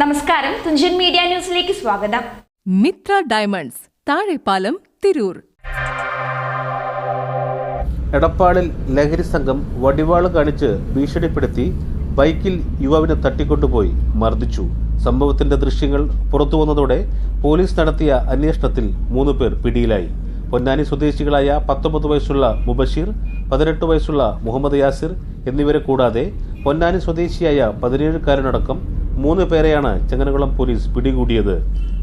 നമസ്കാരം. തുഞ്ചൻ മീഡിയ ന്യൂസിലേക്ക് സ്വാഗതം. മിത്ര ഡയമണ്ട്സ് താഴെപ്പാലം തിരൂർ. എടപ്പാളിൽ ലഹരി സംഘം വടിവാൾ കാണിച്ച് ഭീഷണിപ്പെടുത്തി ബൈക്കിൽ യുവാവിനെ തട്ടിക്കൊണ്ടുപോയി മർദ്ദിച്ചു. സംഭവത്തിന്റെ ദൃശ്യങ്ങൾ പുറത്തു വന്നതോടെ പോലീസ് നടത്തിയ അന്വേഷണത്തിൽ മൂന്ന് പേർ പിടിയിലായി. പൊന്നാനി സ്വദേശികളായ പത്തൊമ്പത് വയസ്സുള്ള മുബഷീർ പതിനെട്ട് വയസ്സുള്ള മുഹമ്മദ് യാസിർ എന്നിവരെ കൂടാതെ പൊന്നാനി സ്വദേശിയായ പതിനേഴുകാരനടക്കം മൂന്ന് പേരെയാണ് ചെങ്ങനകുളം പോലീസ് പിടികൂടിയത്.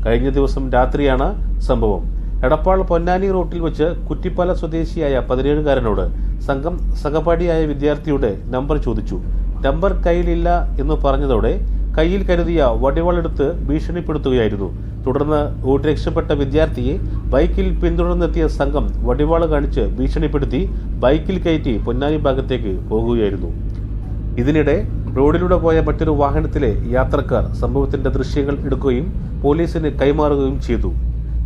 കഴിഞ്ഞ ദിവസം രാത്രിയാണ് സംഭവം. എടപ്പാൾ പൊന്നാനി റോട്ടിൽ വെച്ച് കുറ്റിപ്പാല സ്വദേശിയായ പതിനേഴുകാരനോട് സംഘം സഹപാഠിയായ വിദ്യാർത്ഥിയുടെ നമ്പർ ചോദിച്ചു. നമ്പർ കയ്യിലില്ല എന്ന് പറഞ്ഞതോടെ കയ്യിൽ കരുതിയ വടിവളെടുത്ത് ഭീഷണിപ്പെടുത്തുകയായിരുന്നു. തുടർന്ന് ഓടി രക്ഷപ്പെട്ട വിദ്യാർത്ഥിയെ ബൈക്കിൽ പിന്തുടർന്നെത്തിയ സംഘം വടിവാൾ കാണിച്ച് ഭീഷണിപ്പെടുത്തി ബൈക്കിൽ കയറ്റി പൊന്നാനി ഭാഗത്തേക്ക് പോകുകയായിരുന്നു. ഇതിനിടെ റോഡിലൂടെ പോയ മറ്റൊരു വാഹനത്തിലെ യാത്രക്കാർ സംഭവത്തിന്റെ ദൃശ്യങ്ങൾ എടുക്കുകയും പോലീസിന് കൈമാറുകയും ചെയ്തു.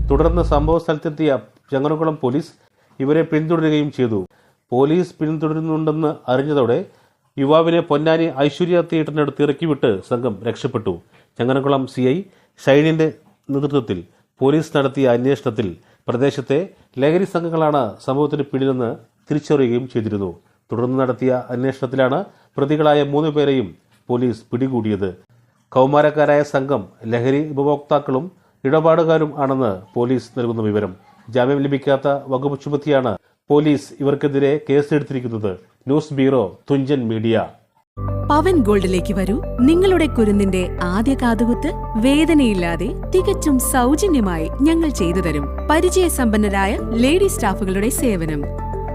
തുടർന്ന് സംഭവ സ്ഥലത്തെത്തിയ ചങ്ങനകുളം പോലീസ് ഇവരെ പിന്തുടരുകയും ചെയ്തു. പോലീസ് പിന്തുടരുന്നുണ്ടെന്ന് അറിഞ്ഞതോടെ യുവാവിനെ പൊന്നാനി ഐശ്വര്യ തിയേറ്ററിനടുത്ത് ഇറക്കിവിട്ട് സംഘം രക്ഷപ്പെട്ടു. ചങ്ങനകുളം സി ഐ ഷൈനിന്റെ നേതൃത്വത്തിൽ പോലീസ് നടത്തിയ അന്വേഷണത്തിൽ പ്രദേശത്തെ ലഹരി സംഘങ്ങളാണ് സംഭവത്തിന് പിന്നിലെന്ന് തിരിച്ചറിയുകയും ചെയ്തിരുന്നു. തുടർന്ന് നടത്തിയ അന്വേഷണത്തിലാണ് പ്രതികളായ മൂന്ന് പേരെയും പോലീസ് പിടികൂടിയത്. കൗമാരക്കാരായ സംഘം ലഹരി ഉപഭോക്താക്കളും ഇടപാടുകാരും ആണെന്ന് പോലീസ് നൽകുന്ന വിവരം. ജാമ്യം ലഭിക്കാത്ത വകുപ്പ് ചുമത്തിയാണ് പോലീസ് ഇവർക്കെതിരെ കേസെടുത്തിരിക്കുന്നത്. News bureau Thunchan media. Pavan ഗോൾഡിലേക്ക് വരൂ. നിങ്ങളുടെ കുരുന്നിന്റെ ആദ്യ കാതുകുത്ത് വേദനയില്ലാതെ തികച്ചും സൗജന്യമായി ഞങ്ങൾ ചെയ്തു തരും. പരിചയസമ്പന്നരായ ലേഡി സ്റ്റാഫുകളുടെ സേവനം.